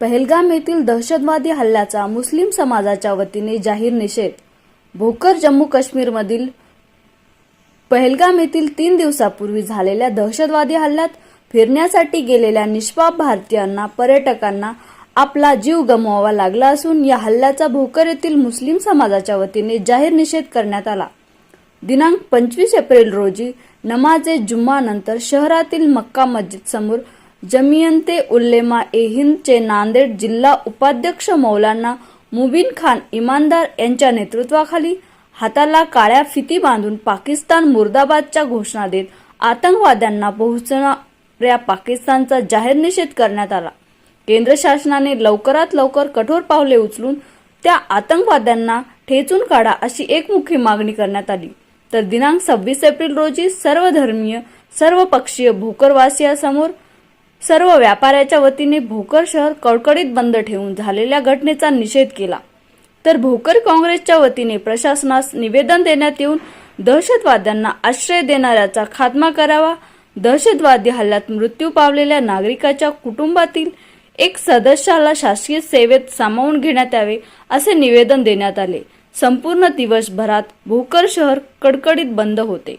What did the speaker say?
पहलगाम येथील दहशतवादी हल्ल्याचा मुस्लिम समाजाच्या वतीने जाहीर निषेध. भोकर जम्मू काश्मीरमधील पहलगाम येथील तीन दिवसापूर्वी झालेल्या दहशतवादी हल्ल्यात फिरण्यासाठी गेलेल्या निष्पाप भारतीयांना पर्यटकांना आपला जीव गमवावा लागला असून या हल्ल्याचा भोकर येथील मुस्लिम समाजाच्या वतीने जाहीर निषेध करण्यात आला. दिनांक पंचवीस एप्रिल रोजी नमाजे जुम्मा नंतर शहरातील मक्का मस्जिद समोर जमियंते उल्लेमा ए हिंदचे नांदेड जिल्हा उपाध्यक्ष मौलाना मुबीन खान इमानदार यांच्या नेतृत्वाखाली हाताला काळ्या फिती बांधून पाकिस्तान मुर्दाबादच्या घोषणा देत आतंकवाद्यांना पोहोचणाऱ्या पाकिस्तानचा जाहीर निषेध करण्यात आला. केंद्र शासनाने लवकरात लवकर कठोर पावले उचलून त्या आतंकवाद्यांना ठेचून काढा अशी एकमुखी मागणी करण्यात आली. तर दिनांक सव्वीस एप्रिल रोजी सर्व धर्मीय सर्व पक्षीय भोकरवासियासमोर सर्व व्यापाऱ्याच्या वतीने भोकर शहर कडकडीत बंद ठेवून झालेल्या घटनेचा निषेध केला. तर भोकर काँग्रेसच्या वतीने प्रशासनास निवेदन देण्यात येऊन दहशतवाद्यांना आश्रय देणाऱ्याचा खात्मा करावा दहशतवादी हल्ल्यात मृत्यू पावलेल्या नागरिकाच्या कुटुंबातील एक सदस्याला शासकीय सेवेत सामावून घेण्यात यावे असे निवेदन देण्यात आले. संपूर्ण दिवसभरात भोकर शहर कडकडीत बंद होते.